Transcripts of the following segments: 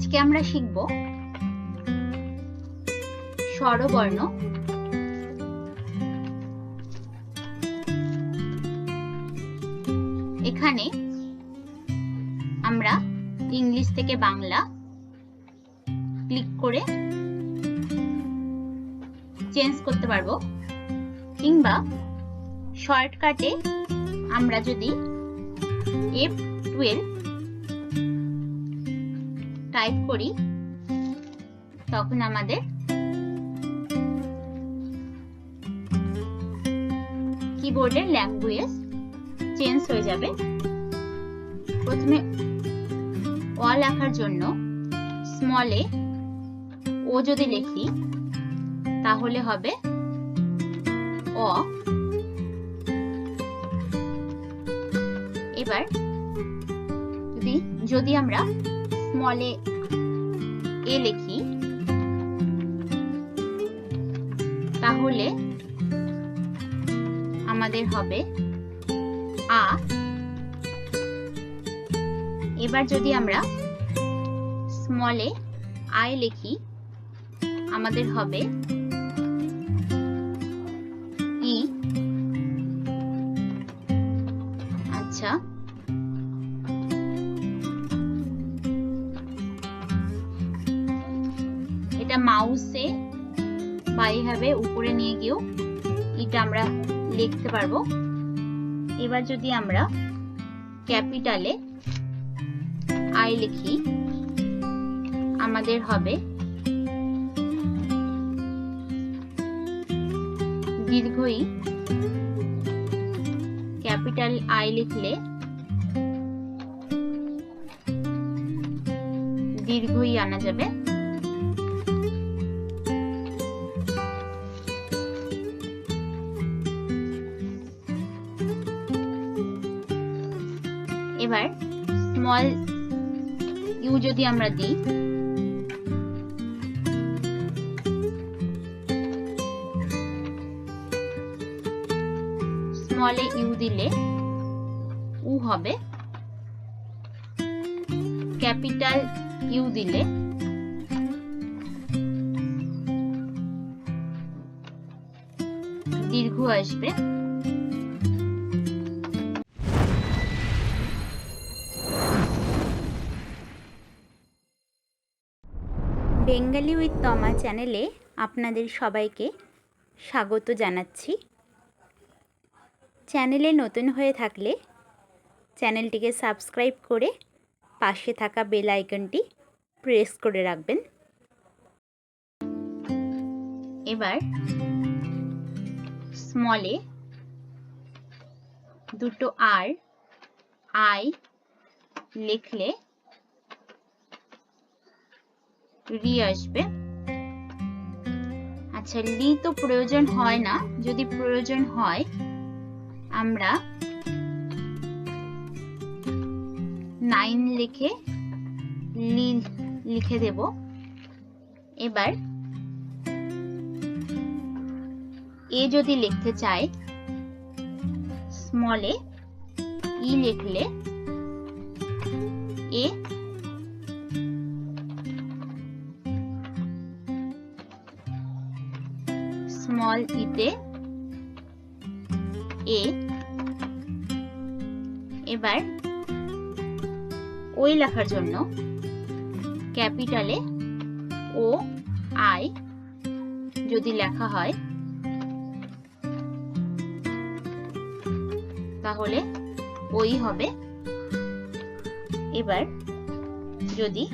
আজকে আমরা শিখব স্বরবর্ণ। এখানে আমরা ইংলিশ থেকে বাংলা ক্লিক করে চেঞ্জ করতে পারব। কিংবা শর্টকাটে আমরা যদি এফ টুয়েলভ টাইপ করি, তখন আমাদের কিবোর্ডের ল্যাঙ্গুয়েজ চেঞ্জ হয়ে যাবে। প্রথমে অ লেখার জন্য স্মলে ও যদি লিখি, তাহলে হবে অ। এবার যদি যদি আমরা স্মলে এ লিখি। তাহলে আমাদের হবে আ। এবার যদি আমরা স্মলে আই লিখি, আমাদের হবে এটা মাউসে বা এইভাবে উপরে নিয়ে গিয়েও এটা আমরা লিখতে পারব। এবার যদি আমরা ক্যাপিটালে আই লিখি, আমাদের হবে দীর্ঘই ক্যাপিটাল আই লিখলে দীর্ঘই আনা যাবে। এবার স্মল ইউ যদি আমরা দিই স্মলে ইউ দিলে উ হবে ক্যাপিটাল ইউ দিলে দীর্ঘ আসবে বেঙ্গালি উইথ তমা চ্যানেলে আপনাদের সবাইকে স্বাগত জানাচ্ছি। চ্যানেলে নতুন হয়ে থাকলে চ্যানেলটিকে সাবস্ক্রাইব করে পাশে থাকা বেল আইকনটি প্রেস করে রাখবেন। এবার স্মলে দুটো আর আই লিখলে রি আসবে। আচ্ছা লি তো প্রয়োজন হয় না। যদি প্রয়োজন হয়, আমরা নাইন লিখে লি লিখে দেব। এবার এ যদি লিখতে চাই স্মলে ই লিখলে এ স্মল ইতে এ এবার ওই লেখার জন্য ক্যাপিটালে ও আই যদি লেখা হয়, তাহলে ওই হবে। এবার যদি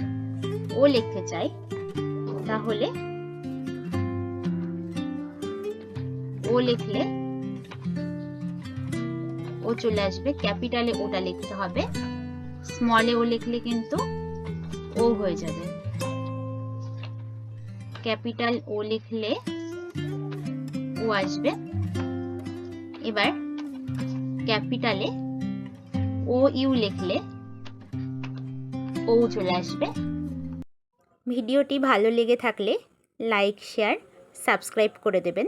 ও লিখতে চাই, তাহলে লিখলে ও চলে আসবে, ক্যাপিটালে ওটা লিখতে হবে স্মলে ও লিখলে কিন্তু ও হয়ে যাবে। ক্যাপিটাল ও লিখলে ও আসবে। এবার ক্যাপিটালে ও, ইউ লিখলে ও চলে আসবে। ভিডিওটি ভালো লেগে থাকলে লাইক, শেয়ার, সাবস্ক্রাইব করে দেবেন।